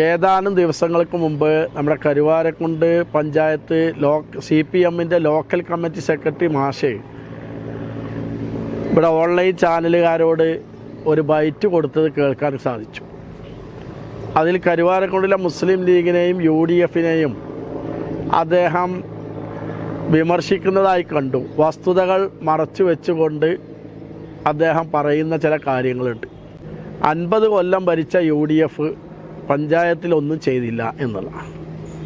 ഏതാനും ദിവസങ്ങൾക്ക് മുമ്പ് നമ്മുടെ കരുവാരക്കുണ്ട് പഞ്ചായത്ത് ലോ സി പി എമ്മിന്റെ ലോക്കൽ കമ്മിറ്റി സെക്രട്ടറി മാഷെ ഇവിടെ ഓൺലൈൻ ചാനലുകാരോട് ഒരു ബൈറ്റ് കൊടുത്തത് കേൾക്കാൻ സാധിച്ചു. അതിൽ കരുവാരക്കുണ്ടിലെ മുസ്ലിം ലീഗിനെയും യു ഡി എഫിനെയും അദ്ദേഹം വിമർശിക്കുന്നതായി കണ്ടു. വസ്തുതകൾ മറച്ചു വെച്ചുകൊണ്ട് അദ്ദേഹം പറയുന്ന ചില കാര്യങ്ങളുണ്ട്. അൻപത് കൊല്ലം ഭരിച്ച യു ഡി എഫ് പഞ്ചായത്തിലൊന്നും ചെയ്തില്ല എന്നുള്ള.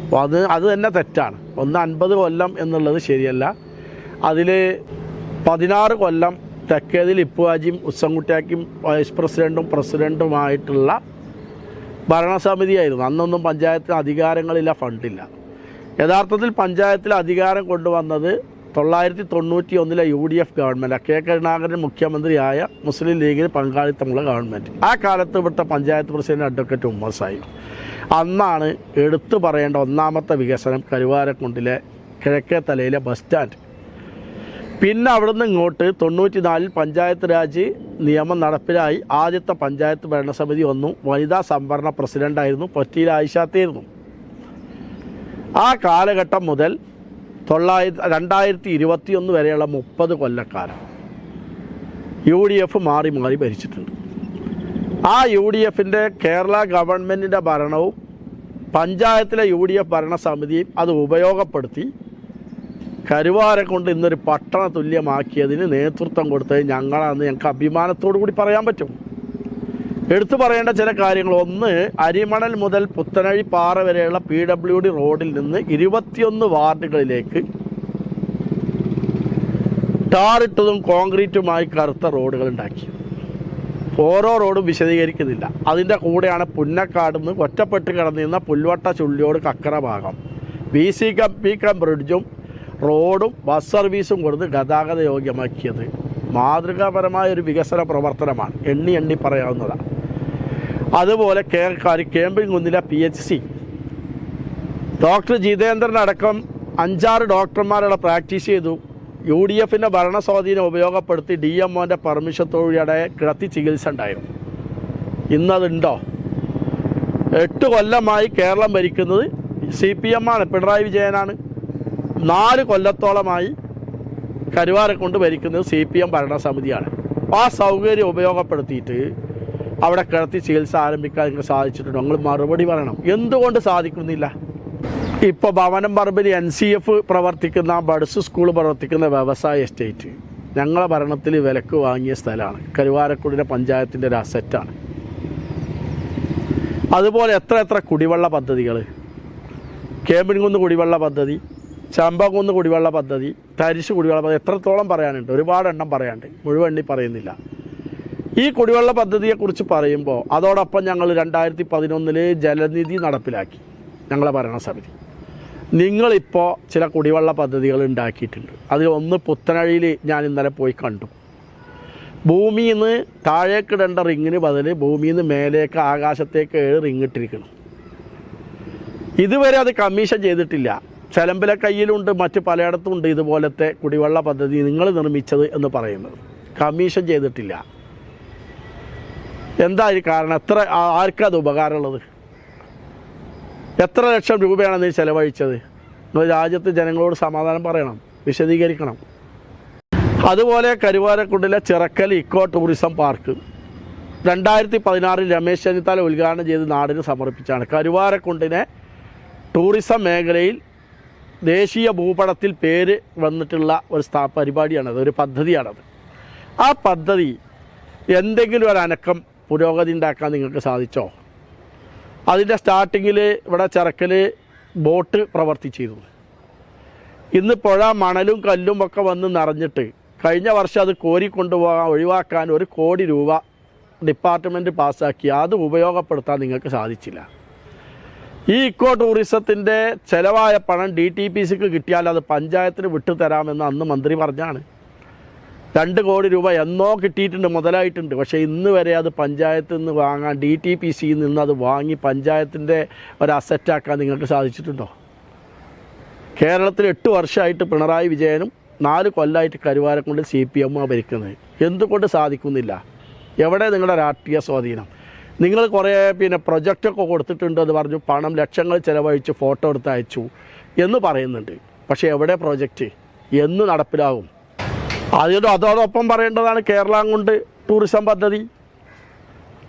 അപ്പോൾ അത് അത് തന്നെ തെറ്റാണ്. ഒന്ന് അൻപത് കൊല്ലം എന്നുള്ളത് ശരിയല്ല. അതിൽ പതിനാറ് കൊല്ലം തെക്കേതിൽ ഇപ്പുവാജിയും ഉസ്സംകുട്ടിയാക്കിയും വൈസ് പ്രസിഡന്റും പ്രസിഡന്റുമായിട്ടുള്ള ഭരണസമിതിയായിരുന്നു. അന്നൊന്നും പഞ്ചായത്തിന് അധികാരങ്ങളില്ല ഫണ്ടില്ല. യഥാർത്ഥത്തിൽ പഞ്ചായത്തിൽ അധികാരം കൊണ്ടുവന്നത് തൊള്ളായിരത്തി തൊണ്ണൂറ്റി ഒന്നിലെ U D F government K. Karunakaran മുഖ്യമന്ത്രിയായ മുസ്ലിം ലീഗിന് പങ്കാളിത്തമുള്ള ഗവൺമെന്റ് ആ കാലത്ത് ഇവിടുത്തെ പഞ്ചായത്ത് പ്രസിഡന്റ് അഡ്വക്കേറ്റ് ഉമ്മർ സാഹിബ്. അന്നാണ് എടുത്തു പറയേണ്ട ഒന്നാമത്തെ വികസനം കരുവാരക്കുണ്ടിലെ കിഴക്കേ തലയിലെ ബസ് സ്റ്റാൻഡ്. പിന്നെ അവിടുന്ന് ഇങ്ങോട്ട് തൊണ്ണൂറ്റി നാലിൽ പഞ്ചായത്ത് രാജ് നിയമം നടപ്പിലായി. ആദ്യത്തെ പഞ്ചായത്ത് ഭരണസമിതി ഒന്നും വനിതാ സംവരണ പ്രസിഡന്റായിരുന്നു പൊറ്റിയിൽ ആയിഷാത്തായിരുന്നു ആ കാലഘട്ടം മുതൽ തൊള്ളായിരത്തി രണ്ടായിരത്തി ഇരുപത്തിയൊന്ന് വരെയുള്ള മുപ്പത് കൊല്ലക്കാലം യു ഡി എഫ് മാറി മാറി ഭരിച്ചിട്ടുണ്ട്. ആ യു ഡി എഫിന്റെ കേരള ഗവൺമെന്റിന്റെ ഭരണവും പഞ്ചായത്തിലെ യു ഡി എഫ് ഭരണസമിതിയും അത് ഉപയോഗപ്പെടുത്തി കരുവാരെ കൊണ്ട് ഇന്നൊരു പട്ടണ തുല്യമാക്കിയതിന് നേതൃത്വം കൊടുത്തത് ഞങ്ങളാണെന്ന് ഞങ്ങൾക്ക് അഭിമാനത്തോടു കൂടി പറയാൻ പറ്റും. എടുത്തു പറയേണ്ട ചില കാര്യങ്ങൾ. ഒന്ന് അരിമണൽ മുതൽ പുത്തനഴി പാറ വരെയുള്ള പി ഡബ്ല്യു ഡി റോഡിൽ നിന്ന് ഇരുപത്തിയൊന്ന് വാർഡുകളിലേക്ക് ടാറിട്ടതും കോൺക്രീറ്റുമായി കറുത്ത റോഡുകൾ ഉണ്ടാക്കി. ഓരോ റോഡും വിശദീകരിക്കുന്നില്ല. അതിന്റെ കൂടെയാണ് പുന്നക്കാട് നിന്ന് ഒറ്റപ്പെട്ട് കിടന്നിരുന്ന പുൽവട്ട ചുള്ളിയോട് കക്കര ഭാഗം. B C cum P cum ബ്രിഡ്ജും റോഡും ബസ് സർവീസും കൊടുത്ത് ഗതാഗത യോഗ്യമാക്കിയത് മാതൃകാപരമായ ഒരു വികസന പ്രവർത്തനമാണ്. എണ്ണി എണ്ണി പറയാവുന്നതാണ് അതുപോലെ കേൾക്കാരി കേമ്പിംഗ് കുന്നിലെ P H C doctor Jithendran അടക്കം അഞ്ചാറ് ഡോക്ടർമാരുടെ പ്രാക്ടീസ് ചെയ്തു. യു ഡി എഫിന്റെ ഭരണ സ്വാധീനം ഉപയോഗപ്പെടുത്തി ഡി എം ഒന്റെ പെർമിഷത്തോടെ കിടത്തി ചികിത്സ ഉണ്ടായിരുന്നു. ഇന്നതുണ്ടോ? എട്ട് കൊല്ലമായി കേരളം ഭരിക്കുന്നത് സി പി എം ആണ് പിണറായി വിജയനാണ്. നാല് കൊല്ലത്തോളമായി കരുവാരെ കൊണ്ട് ഭരിക്കുന്നത് സി പി എം ഭരണസമിതിയാണ്. ആ സൗകര്യം ഉപയോഗപ്പെടുത്തിയിട്ട് അവിടെ കിടത്തി ചികിത്സ ആരംഭിക്കാൻ നിങ്ങൾക്ക് സാധിച്ചിട്ടുണ്ടോ. നിങ്ങൾ മറുപടി പറയണം. എന്തുകൊണ്ട് സാധിക്കുന്നില്ല? ഇപ്പോൾ ഭവനം പറമ്പിൽ എൻ സി എഫ് പ്രവർത്തിക്കുന്ന ബഡ്സ് സ്കൂൾ പ്രവർത്തിക്കുന്ന വ്യവസായ എസ്റ്റേറ്റ്. ഞങ്ങളെ ഭരണത്തിൽ വിലക്ക് വാങ്ങിയ സ്ഥലമാണ്. കരുവാരക്കുടിലെ പഞ്ചായത്തിന്റെ ഒരു അസറ്റാണ്. അതുപോലെ എത്ര എത്ര കുടിവെള്ള പദ്ധതികൾ കേമ്പിൻകുന്ന് കുടിവെള്ള പദ്ധതി ചമ്പകുന്ന് കുടിവെള്ള പദ്ധതി തരിശ് കുടിവെള്ള പദ്ധതി എത്രത്തോളം പറയാനുണ്ട്? ഒരുപാട് എണ്ണം പറയാനുണ്ട്. മുഴുവൻ എണ്ണി പറയുന്നില്ല. ഈ കുടിവെള്ള പദ്ധതിയെക്കുറിച്ച് പറയുമ്പോൾ അതോടൊപ്പം ഞങ്ങൾ രണ്ടായിരത്തി പതിനൊന്നിൽ ജലനിധി നടപ്പിലാക്കി. ഞങ്ങളെ ഭരണസമിതി. നിങ്ങളിപ്പോൾ ചില കുടിവെള്ള പദ്ധതികൾ ഉണ്ടാക്കിയിട്ടുണ്ട്. അതിൽ ഒന്ന് പുത്തനഴിയിൽ ഞാൻ ഇന്നലെ പോയി കണ്ടു. ഭൂമിയിൽ നിന്ന് താഴേക്കിടേണ്ട റിങ്ങിന് ബദൽ ഭൂമിയിൽ നിന്ന് മേലേക്ക് ആകാശത്തേക്ക് ഏഴ് റിങ് ഇട്ടിരിക്കണം ഇതുവരെ അത് കമ്മീഷൻ ചെയ്തിട്ടില്ല. ചെലമ്പിലെ കയ്യിലുണ്ട് മറ്റ് പലയിടത്തും ഉണ്ട് ഇതുപോലത്തെ കുടിവെള്ള പദ്ധതി നിങ്ങൾ നിർമ്മിച്ചത് എന്ന് പറയുന്നത്. കമ്മീഷൻ ചെയ്തിട്ടില്ല. എന്താ ഈ കാരണം? എത്ര ആർക്കത് ആർക്കാ ഉപകാരമുള്ളത്? എത്ര ലക്ഷം രൂപയാണ് നീ ചെലവഴിച്ചത്? നിങ്ങൾ രാജ്യത്തെ ജനങ്ങളോട് സമാധാനം പറയണം വിശദീകരിക്കണം. അതുപോലെ കരുവാരക്കുണ്ടിലെ ചിറക്കൽ ഇക്കോ ടൂറിസം പാർക്ക്. രണ്ടായിരത്തി പതിനാറിൽ രമേശ് ചെന്നിത്തല ഉദ്ഘാടനം ചെയ്ത് നാടിന് സമർപ്പിച്ചാണ്. കരുവാരക്കുണ്ടിനെ ടൂറിസം മേഖലയിൽ ദേശീയ ഭൂപടത്തിൽ പേര് വന്നിട്ടുള്ള ഒരു സ്ഥാ പരിപാടിയാണത് ഒരു പദ്ധതിയാണത്. ആ പദ്ധതി എന്തെങ്കിലും ഒരു അനക്കം പുരോഗതി ഉണ്ടാക്കാൻ നിങ്ങൾക്ക് സാധിച്ചോ? അതിന്റെ സ്റ്റാർട്ടിങ്ങിൽ ഇവിടെ ചിറക്കൽ ബോട്ട് പ്രവർത്തിച്ചിരുന്നു. ഇന്ന് പുഴ മണലും കല്ലും ഒക്കെ വന്ന് നിറഞ്ഞിട്ട് കഴിഞ്ഞ വർഷം അത് കോരി കൊണ്ടുപോകാൻ ഒഴിവാക്കാൻ ഒരു കോടി രൂപ ഡിപ്പാർട്ട്മെന്റ് പാസ്സാക്കി. അത് ഉപയോഗപ്പെടുത്താൻ നിങ്ങൾക്ക് സാധിച്ചില്ല. ഈ ഇക്കോ ടൂറിസത്തിന്റെ ചിലവായ പണം ഡി ടി പി സിക്ക് കിട്ടിയാൽ അത് പഞ്ചായത്തിന് വിട്ടുതരാമെന്ന് അന്ന് മന്ത്രി പറഞ്ഞാണ്. രണ്ട് കോടി രൂപ എന്നോ കിട്ടിയിട്ടുണ്ട് മുതലായിട്ടുണ്ട്. പക്ഷേ ഇന്ന് വരെ അത് പഞ്ചായത്തിൽ നിന്ന് വാങ്ങാൻ ഡി ടി പി സിയിൽ നിന്ന് അത് വാങ്ങി പഞ്ചായത്തിന്റെ ഒരു അസറ്റാക്കാൻ നിങ്ങൾക്ക് സാധിച്ചിട്ടുണ്ടോ? കേരളത്തിൽ എട്ട് വർഷമായിട്ട് പിണറായി വിജയനും നാല് കൊല്ലമായിട്ട് കരുവാരം കൊണ്ട് സി പി എമ്മാണ് ഭരിക്കുന്നത്. എന്തുകൊണ്ട് സാധിക്കുന്നില്ല? എവിടെ നിങ്ങളുടെ രാഷ്ട്രീയ സ്വാധീനം? നിങ്ങൾ കുറേ പിന്നെ പ്രൊജക്റ്റൊക്കെ കൊടുത്തിട്ടുണ്ട് എന്ന് പറഞ്ഞു പണം ലക്ഷങ്ങൾ ചിലവഴിച്ച് ഫോട്ടോ എടുത്ത് അയച്ചു എന്ന് പറയുന്നുണ്ട്. പക്ഷേ എവിടെ പ്രൊജക്റ്റ് എന്ന് നടപ്പിലാകും. അതിന് അതോടൊപ്പം പറയേണ്ടതാണ് കേരളം കൊണ്ട് ടൂറിസം പദ്ധതി.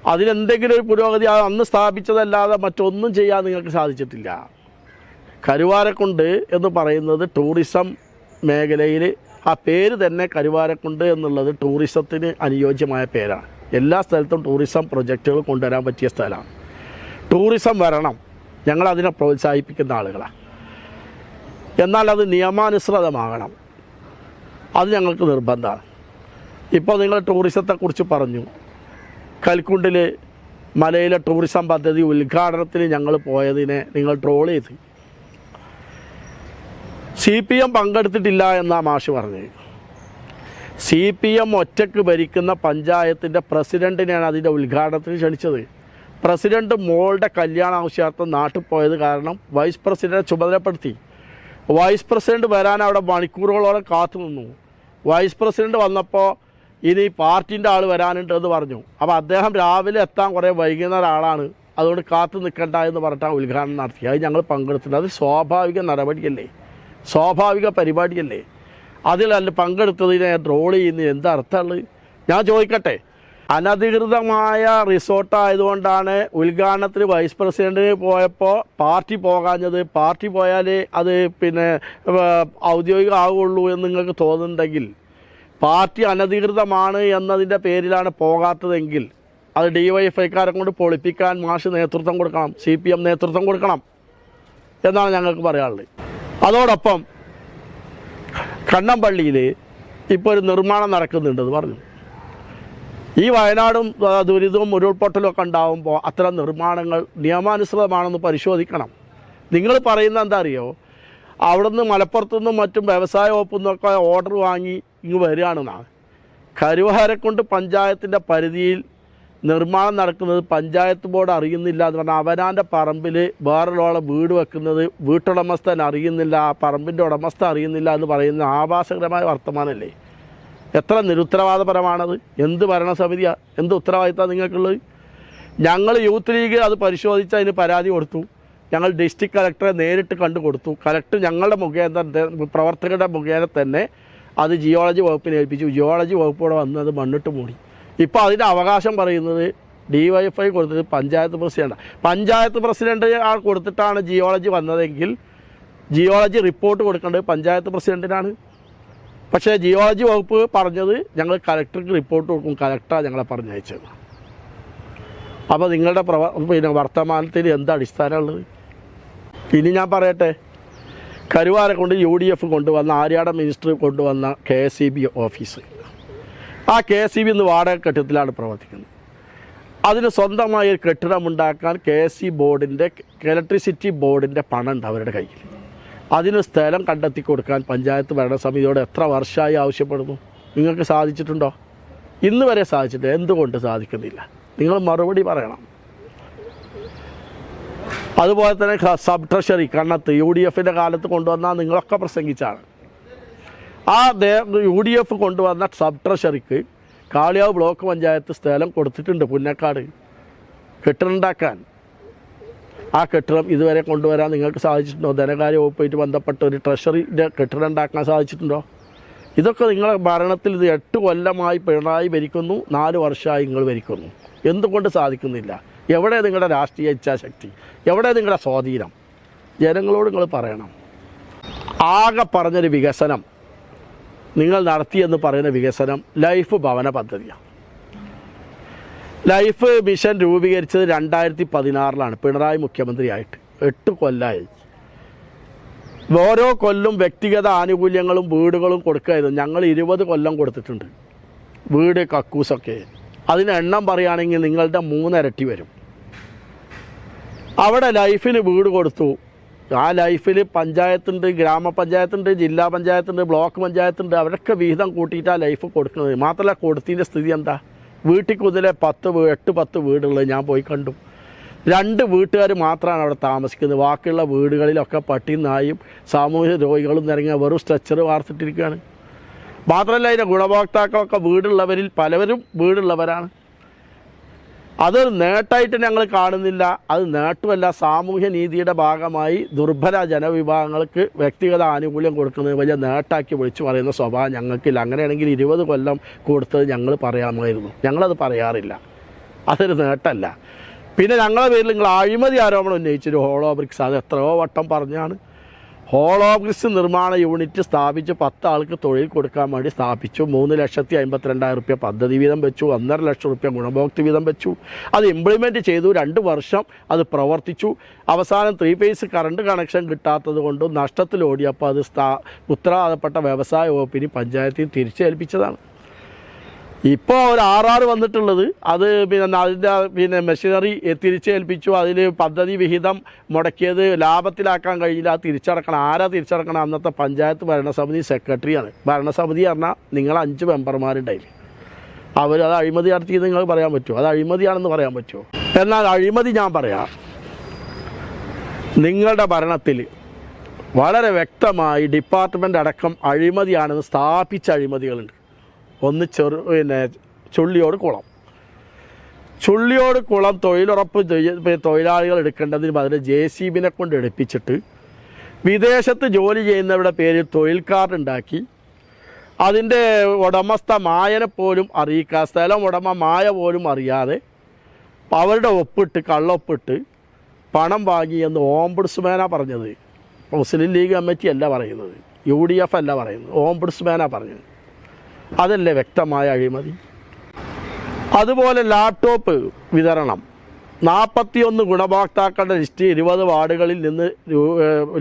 അതിലെന്തെങ്കിലും ഒരു പുരോഗതി അന്ന് സ്ഥാപിച്ചതല്ലാതെ മറ്റൊന്നും ചെയ്യാൻ നിങ്ങൾക്ക് സാധിച്ചിട്ടില്ല. കരുവാരക്കുണ്ട് എന്ന് പറയുന്നത് ടൂറിസം മേഖലയിൽ ആ പേര് തന്നെ കരുവാരക്കുണ്ട് എന്നുള്ളത് ടൂറിസത്തിന് അനുയോജ്യമായ പേരാണ്. എല്ലാ സ്ഥലത്തും ടൂറിസം പ്രൊജക്റ്റുകൾ കൊണ്ടുവരാൻ പറ്റിയ സ്ഥലമാണ്. ടൂറിസം വരണം. ഞങ്ങളതിനെ പ്രോത്സാഹിപ്പിക്കുന്ന ആളുകളാണ്. എന്നാൽ അത് നിയമാനുസൃതമാകണം. അത് ഞങ്ങൾക്ക് നിർബന്ധമാണ്. ഇപ്പോൾ നിങ്ങൾ ടൂറിസത്തെക്കുറിച്ച് പറഞ്ഞു. കൽക്കുണ്ടിൽ മലയിലെ ടൂറിസം പദ്ധതി ഉദ്ഘാടനത്തിന് ഞങ്ങൾ പോയതിനെ നിങ്ങൾ ട്രോൾ ചെയ്ത്. സി പി എം പങ്കെടുത്തിട്ടില്ല എന്നാ മാഷ് പറഞ്ഞത്. സി പി എം ഒറ്റയ്ക്ക് ഭരിക്കുന്ന പഞ്ചായത്തിന്റെ പ്രസിഡന്റിനെയാണ് അതിന്റെ ഉദ്ഘാടനത്തിന് ക്ഷണിച്ചത്. പ്രസിഡന്റ് മോളുടെ കല്യാണ ആവശ്യാർത്ഥം നാട്ടിൽ പോയത് കാരണം വൈസ് പ്രസിഡന്റിനെ ചുമതലപ്പെടുത്തി. വൈസ് പ്രസിഡന്റ് വരാൻ അവിടെ മണിക്കൂറുകളോളം കാത്തു നിന്നു. വൈസ് പ്രസിഡന്റ് വന്നപ്പോൾ ഇനി പാർട്ടിന്റെ ആൾ വരാനുണ്ട് എന്ന് പറഞ്ഞു. അപ്പോൾ അദ്ദേഹം രാവിലെ എത്താൻ കുറേ വൈകുന്ന ഒരാളാണ് അതുകൊണ്ട് കാത്തു നിൽക്കണ്ട എന്ന് പറഞ്ഞിട്ടാണ് ഉദ്ഘാടനം നടത്തി. അത് ഞങ്ങൾ പങ്കെടുത്തിട്ടുണ്ട്. അത് സ്വാഭാവിക നടപടിയല്ലേ? സ്വാഭാവിക പരിപാടിയല്ലേ? അതിലല്ല പങ്കെടുത്തതിനെ ട്രോൾ ചെയ്യുന്നത്. എന്താ അർത്ഥമുള്ളത് ഞാൻ ചോദിക്കട്ടെ. അനധികൃതമായ റിസോർട്ടായതുകൊണ്ടാണ് ഉദ്ഘാടനത്തിന് വൈസ് പ്രസിഡന്റിന് പോയപ്പോൾ പാർട്ടി പോകാഞ്ഞത്. പാർട്ടി പോയാലേ അത് പിന്നെ ഔദ്യോഗിക ആവുള്ളൂ എന്ന് നിങ്ങൾക്ക് തോന്നുന്നുണ്ടെങ്കിൽ പാർട്ടി അനധികൃതമാണ് എന്നതിന്റെ പേരിലാണ് പോകാത്തതെങ്കിൽ അത് ഡി വൈ കൊണ്ട് പൊളിപ്പിക്കാൻ മാഷ് നേതൃത്വം കൊടുക്കണം സി പി എം നേതൃത്വം കൊടുക്കണം എന്നാണ് ഞങ്ങൾക്ക് പറയാനുള്ളത്. അതോടൊപ്പം കണ്ണമ്പള്ളിയിൽ ഇപ്പോൾ ഒരു നിർമ്മാണം നടക്കുന്നുണ്ടെന്ന് പറഞ്ഞു. ഈ വയനാടും ദുരിതവും ഉരുൾപൊട്ടലും ഒക്കെ ഉണ്ടാകുമ്പോൾ അത്തരം നിർമ്മാണങ്ങൾ നിയമാനുസൃതമാണെന്ന് പരിശോധിക്കണം. നിങ്ങൾ പറയുന്ന എന്താ അറിയോ? അവിടുന്ന് മലപ്പുറത്തുനിന്നും മറ്റും വ്യവസായ വകുപ്പിൽ നിന്നൊക്കെ ഓർഡർ വാങ്ങി ഇങ്ങ് വരികയാണെന്നാണ് കരുവാരക്കുണ്ട് പഞ്ചായത്തിന്റെ പരിധിയിൽ നിർമ്മാണം നടക്കുന്നത് പഞ്ചായത്ത് ബോർഡ് അറിയുന്നില്ല എന്ന് പറഞ്ഞാൽ അവനാന്റെ പറമ്പിൽ വേറൊരാളെ വീട് വെക്കുന്നത് വീട്ടുടമസ്ഥൻ അറിയുന്നില്ല പറമ്പിന്റെ ഉടമസ്ഥ അറിയുന്നില്ല എന്ന് പറയുന്ന ആഭാസകരമായ വർത്തമാനമല്ലേ? എത്ര നിരുത്തരവാദപരമാണത്? എന്ത് ഭരണസമിതിയാണ് എന്ത് ഉത്തരവാദിത്തമാണ് നിങ്ങൾക്കുള്ളത്? ഞങ്ങൾ യൂത്ത് ലീഗ് അത് പരിശോധിച്ച് അതിന് പരാതി കൊടുത്തു. ഞങ്ങൾ ഡിസ്ട്രിക്ട് കലക്ടറെ നേരിട്ട് കണ്ടു കൊടുത്തു. കലക്ടർ ഞങ്ങളുടെ മുഖേന പ്രവർത്തകരുടെ മുഖേന തന്നെ അത് ജിയോളജി വകുപ്പിനെ ഏൽപ്പിച്ചു. ജിയോളജി വകുപ്പോടെ വന്ന് അത് മണ്ണിട്ട് മൂടി. ഇപ്പോൾ അതിന്റെ അവകാശം പറയുന്നത് D Y F panchayat president. Panchayat president ആ കൊടുത്തിട്ടാണ് ജിയോളജി വന്നതെങ്കിൽ ജിയോളജി റിപ്പോർട്ട് കൊടുക്കേണ്ടത് പഞ്ചായത്ത് പ്രസിഡന്റിനാണ്. പക്ഷേ ജിയോളജി വകുപ്പ് പറഞ്ഞത് ഞങ്ങൾ കലക്ടർക്ക് റിപ്പോർട്ട് കൊടുക്കും. കലക്ടറാണ് ഞങ്ങളെ പറഞ്ഞയച്ചത്. അപ്പോൾ നിങ്ങളുടെ പ്രവ പിന്നെ വർത്തമാനത്തിൽ എന്ത് അടിസ്ഥാനമുള്ളത്? ഇനി ഞാൻ പറയട്ടെ. കരുവാരെ കൊണ്ട് യു ഡി എഫ് കൊണ്ടുവന്ന ആര്യാട മിനിസ്റ്റർ കൊണ്ടുവന്ന K S E B office ആ കെ എസ് ഇ ബി ഇന്ന് വാടക കെട്ടിടത്തിലാണ് പ്രവർത്തിക്കുന്നത്. അതിന് സ്വന്തമായി ഒരു കെട്ടിടം ഉണ്ടാക്കാൻ കെ എസ് ഇ ബോർഡിന്റെ ഇലക്ട്രിസിറ്റി ബോർഡിന്റെ പണം ഉണ്ട് അവരുടെ കയ്യിൽ. അതിന് സ്ഥലം കണ്ടെത്തി കൊടുക്കാൻ പഞ്ചായത്ത് ഭരണസമിതിയോട് എത്ര വർഷമായി ആവശ്യപ്പെടുന്നു? നിങ്ങൾക്ക് സാധിച്ചിട്ടുണ്ടോ? ഇന്ന് വരെ സാധിച്ചിട്ട് എന്തുകൊണ്ട് സാധിക്കുന്നില്ല? നിങ്ങൾ മറുപടി പറയണം. അതുപോലെ തന്നെ സബ് ട്രഷറി കണ്ണത്ത് യു ഡി എഫിന്റെ കാലത്ത് കൊണ്ടുവന്നാൽ നിങ്ങളൊക്കെ പ്രസംഗിച്ചാണ്. ആ യു ഡി എഫ് കൊണ്ടുവന്ന സബ് ട്രഷറിക്ക് കാളിയാവ് ബ്ലോക്ക് പഞ്ചായത്ത് സ്ഥലം കൊടുത്തിട്ടുണ്ട് പുന്നക്കാട്. കെട്ടിടമുണ്ടാക്കാൻ ആ കെട്ടിടം ഇതുവരെ കൊണ്ടുവരാൻ നിങ്ങൾക്ക് സാധിച്ചിട്ടുണ്ടോ? ധനകാര്യ വകുപ്പായിട്ട് ബന്ധപ്പെട്ട ഒരു ട്രഷറിന്റെ കെട്ടിടം ഉണ്ടാക്കാൻ സാധിച്ചിട്ടുണ്ടോ? ഇതൊക്കെ നിങ്ങളുടെ ഭരണത്തിൽ ഇത് എട്ട് കൊല്ലമായി പിണറായി ഭരിക്കുന്നു നാല് വർഷമായി നിങ്ങൾ ഭരിക്കുന്നു. എന്തുകൊണ്ട് സാധിക്കുന്നില്ല? എവിടെ നിങ്ങളുടെ രാഷ്ട്രീയ ഇച്ഛാശക്തി? എവിടെ നിങ്ങളുടെ സ്വാധീനം? ജനങ്ങളോട് നിങ്ങൾ പറയണം. ആകെ പറഞ്ഞൊരു വികസനം നിങ്ങൾ നടത്തിയെന്ന് പറയുന്ന വികസനം ലൈഫ് ഭവന പദ്ധതിയാണ് ലൈഫ് മിഷൻ രൂപീകരിച്ചത് രണ്ടായിരത്തി പതിനാറിലാണ് പിണറായി മുഖ്യമന്ത്രിയായിട്ട്. എട്ട് കൊല്ലമായി ഓരോ കൊല്ലും വ്യക്തിഗത ആനുകൂല്യങ്ങളും വീടുകളും കൊടുക്കുകയായിരുന്നു ഞങ്ങൾ ഇരുപത് കൊല്ലം കൊടുത്തിട്ടുണ്ട്. വീട് കക്കൂസൊക്കെ. അതിന് എണ്ണം പറയുകയാണെങ്കിൽ നിങ്ങളുടെ മൂന്നിരട്ടി വരും. അവിടെ ലൈഫിന് വീട് കൊടുത്തു. ആ ലൈഫിൽ പഞ്ചായത്തുണ്ട് ഗ്രാമപഞ്ചായത്തുണ്ട് ജില്ലാ പഞ്ചായത്തുണ്ട് ബ്ലോക്ക് പഞ്ചായത്തുണ്ട്. അവരൊക്കെ വിഹിതം കൂട്ടിയിട്ട് ആ ലൈഫ് കൊടുക്കുന്നത്. മാത്രമല്ല കൊടുത്തതിന്റെ സ്ഥിതി എന്താ? വീട്ടിൽ കുതിലെ പത്ത് എട്ട് പത്ത് വീടുള്ളത് ഞാൻ പോയി കണ്ടു. രണ്ട് വീട്ടുകാർ മാത്രമാണ് അവിടെ താമസിക്കുന്നത്. ബാക്കിയുള്ള വീടുകളിലൊക്കെ പട്ടിയും നായും സാമൂഹ്യ രോഗികളും നിറങ്ങിയ വെറും സ്ട്രെച്ചർ വാർത്തിട്ടിരിക്കുകയാണ്. മാത്രമല്ല അതിന്റെ ഗുണഭോക്താക്കളൊക്കെ വീടുള്ളവരിൽ പലവരും വീടുള്ളവരാണ്. അതൊരു നേട്ടമായിട്ട് ഞങ്ങൾ കാണുന്നില്ല. അത് നേട്ടമല്ല സാമൂഹ്യ നീതിയുടെ ഭാഗമായി ദുർബല ജനവിഭാഗങ്ങൾക്ക് വ്യക്തിഗത ആനുകൂല്യം കൊടുക്കുന്നത് വലിയ നേട്ടാക്കി വിളിച്ചു പറയുന്ന സ്വഭാവം ഞങ്ങൾക്കില്ല. അങ്ങനെയാണെങ്കിൽ ഇരുപത് കൊല്ലം കൊടുത്തത് ഞങ്ങൾ പറയാമായിരുന്നു. ഞങ്ങളത് പറയാറില്ല. അതൊരു നേട്ടമല്ല പിന്നെ ഞങ്ങളുടെ പേരിൽ നിങ്ങൾ അഴിമതി ആരോപണം ഉന്നയിച്ചൊരു ഹോളോ ബ്രിക്സ് അത് എത്രയോ വട്ടം പറഞ്ഞാണ്. ഹോളോ ബ്രിക്സ് നിർമ്മാണ യൂണിറ്റ് സ്ഥാപിച്ച് പത്ത് ആൾക്ക് തൊഴിൽ കൊടുക്കാൻ വേണ്ടി സ്ഥാപിച്ചു. മൂന്ന് ലക്ഷത്തി അമ്പത്തിരണ്ടായിരം റുപ്യ പദ്ധതി വീതം വെച്ചു. ഒന്നര ലക്ഷം റുപ്യ ഗുണഭോക്തൃ വീതം വെച്ചു. അത് ഇംപ്ലിമെന്റ് ചെയ്തു. രണ്ട് വർഷം അത് പ്രവർത്തിച്ചു. അവസാനം ത്രീ ഫേസ് കറണ്ട് കണക്ഷൻ കിട്ടാത്തത് കൊണ്ടും നഷ്ടത്തിലോടിയപ്പോൾ അത് സ്ഥാ ഉത്തരവാദപ്പെട്ട വ്യവസായ വകുപ്പിന് പഞ്ചായത്തിൽ തിരിച്ചേൽപ്പിച്ചതാണ്. ഇപ്പോൾ ഒരു ആറാറ് വന്നിട്ടുള്ളത്. അത് പിന്നെ അതിന്റെ പിന്നെ മെഷീനറി തിരിച്ചേൽപ്പിച്ചു അതിൽ പദ്ധതി വിഹിതം മുടക്കിയത് ലാഭത്തിലാക്കാൻ കഴിയില്ല തിരിച്ചടക്കണം. ആരാ തിരിച്ചടക്കണം? അന്നത്തെ പഞ്ചായത്ത് ഭരണസമിതി സെക്രട്ടറിയാണ് ഭരണസമിതി പറഞ്ഞാൽ നിങ്ങൾ അഞ്ച് മെമ്പർമാരുണ്ടായില്ലേ അവർ അത് അഴിമതി നടത്തിയത് നിങ്ങൾ പറയാൻ പറ്റുമോ? അത് അഴിമതിയാണെന്ന് പറയാൻ പറ്റുമോ? എന്നാൽ അഴിമതി ഞാൻ പറയാം. നിങ്ങളുടെ ഭരണത്തിൽ വളരെ വ്യക്തമായി ഡിപ്പാർട്ട്മെന്റ് അടക്കം അഴിമതിയാണെന്ന് സ്ഥാപിച്ച അഴിമതികളുണ്ട്. ഒന്ന് ചെറു പിന്നെ ചുള്ളിയോട് കുളം. ചുള്ളിയോട് കുളം തൊഴിലുറപ്പ് തൊഴിലാളികൾ എടുക്കേണ്ടതിന് പകരം ജെ സി ബിനെ കൊണ്ട് എടുപ്പിച്ചിട്ട് വിദേശത്ത് ജോലി ചെയ്യുന്നവരുടെ പേരിൽ തൊഴിൽ കാർഡ് ഉണ്ടാക്കി. അതിന്റെ ഉടമസ്ഥ മായനെ പോലും അറിയിക്കുക സ്ഥലം ഉടമ മായ പോലും അറിയാതെ അവരുടെ ഒപ്പിട്ട് കള്ളൊപ്പിട്ട് പണം വാങ്ങി എന്ന് ഓംബുഡ്സ്മാനാ പറഞ്ഞത്. മുസ്ലിം ലീഗ് കമ്മിറ്റി അല്ല പറയുന്നത് യു ഡി എഫ് അല്ല പറയുന്നത് ഓംബുഡ്സ്മാനാണ് പറഞ്ഞത്. അതല്ലേ വ്യക്തമായ അഴിമതി? അതുപോലെ ലാപ്ടോപ്പ് വിതരണം. നാൽപ്പത്തിയൊന്ന് ഗുണഭോക്താക്കളുടെ ലിസ്റ്റ് ഇരുപത് വാർഡുകളിൽ നിന്ന്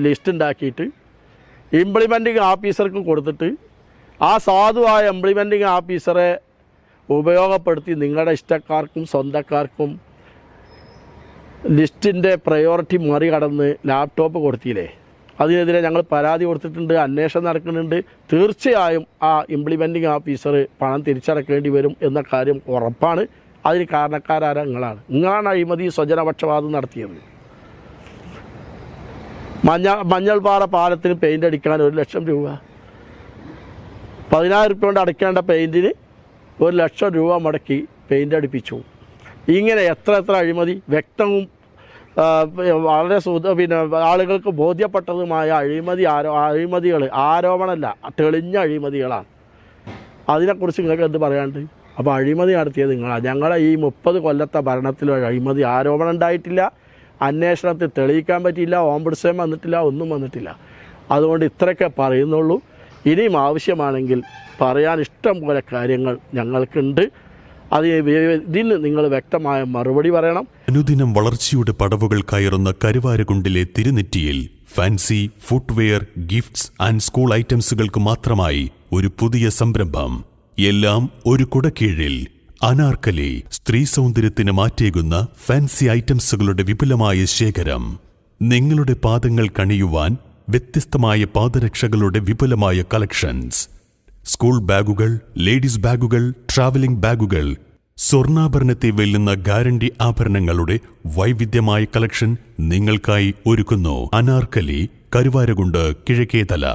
ലിസ്റ്റ് ഉണ്ടാക്കിയിട്ട് ഇംപ്ലിമെന്റിംഗ് ഓഫീസർക്ക് കൊടുത്തിട്ട് ആ സാധുവായ ഇംപ്ലിമെന്റിംഗ് ഓഫീസറെ ഉപയോഗപ്പെടുത്തി നിങ്ങളുടെ ഇഷ്ടക്കാർക്കും സ്വന്തക്കാർക്കും ലിസ്റ്റിന്റെ പ്രയോറിറ്റി മറികടന്ന് ലാപ്ടോപ്പ് കൊടുത്തില്ലേ? അതിനെതിരെ ഞങ്ങൾ പരാതി കൊടുത്തിട്ടുണ്ട് അന്വേഷണം നടക്കുന്നുണ്ട്. തീർച്ചയായും ആ ഇംപ്ലിമെന്റിംഗ് ഓഫീസർ പണം തിരിച്ചടക്കേണ്ടി വരും എന്ന കാര്യം ഉറപ്പാണ്. അതിന് കാരണക്കാരാര നിങ്ങളാണ്. നിങ്ങളാണ് അഴിമതി സ്വജനപക്ഷപാതം നടത്തിയത്. മഞ്ഞ മഞ്ഞൾപാറ പാലത്തിന് പെയിന്റ് അടിക്കാൻ ഒരു ലക്ഷം രൂപ. പതിനായിരം രൂപ കൊണ്ട് അടയ്ക്കേണ്ട പെയിന്റിന് ഒരു ലക്ഷം രൂപ മുടക്കി പെയിന്റ് അടിപ്പിച്ചു. ഇങ്ങനെ എത്ര എത്ര അഴിമതി വ്യക്തവും വളരെ സുത പിന്നെ ആളുകൾക്ക് ബോധ്യപ്പെട്ടതുമായ അഴിമതി ആരോ അഴിമതികൾ ആരോപണമല്ല തെളിഞ്ഞ അഴിമതികളാണ്. അതിനെക്കുറിച്ച് നിങ്ങൾക്ക് എന്ത് പറയാണ്ട് അപ്പോൾ അഴിമതി നടത്തിയത് നിങ്ങളാണ് ഞങ്ങളെ ഈ മുപ്പത് കൊല്ലത്തെ ഭരണത്തിൽ അഴിമതി ആരോപണം ഉണ്ടായിട്ടില്ല അന്വേഷണത്തിൽ തെളിയിക്കാൻ പറ്റിയില്ല ഓംബുഡ്സേം വന്നിട്ടില്ല ഒന്നും വന്നിട്ടില്ല. അതുകൊണ്ട് ഇത്രയൊക്കെ പറയുന്നുള്ളൂ. ഇനിയും ആവശ്യമാണെങ്കിൽ പറയാൻ ഇഷ്ടം പോലെ കാര്യങ്ങൾ ഞങ്ങൾക്കുണ്ട്. അത് ഇതിന് നിങ്ങൾ വ്യക്തമായ മറുപടി പറയണം. അനുദിനം വളർച്ചയുടെ പടവുകൾ കയറുന്ന കരുവാരകുണ്ടിലെ തിരുനെറ്റിയിൽ fancy footwear gifts and school ഐറ്റംസുകൾക്ക് മാത്രമായി ഒരു പുതിയ സംരംഭം. എല്ലാം ഒരു കുടക്കീഴിൽ. അനാർക്കലി സ്ത്രീ സൗന്ദര്യത്തിന് മാറ്റേകുന്ന ഫാൻസി ഐറ്റംസുകളുടെ വിപുലമായ ശേഖരം. നിങ്ങളുടെ പാദങ്ങൾ കണിയുവാൻ വ്യത്യസ്തമായ പാദരക്ഷകളുടെ വിപുലമായ കളക്ഷൻസ്. സ്കൂൾ ബാഗുകൾ ലേഡീസ് ബാഗുകൾ ട്രാവലിംഗ് ബാഗുകൾ സ്വർണാഭരണത്തെ വെല്ലുന്ന ഗ്യാരണ്ടി ആഭരണങ്ങളുടെ വൈവിധ്യമായ കളക്ഷൻ നിങ്ങൾക്കായി ഒരുക്കുന്നു. അനാർക്കലി കരുവാരകുണ്ട് കിഴക്കേതല.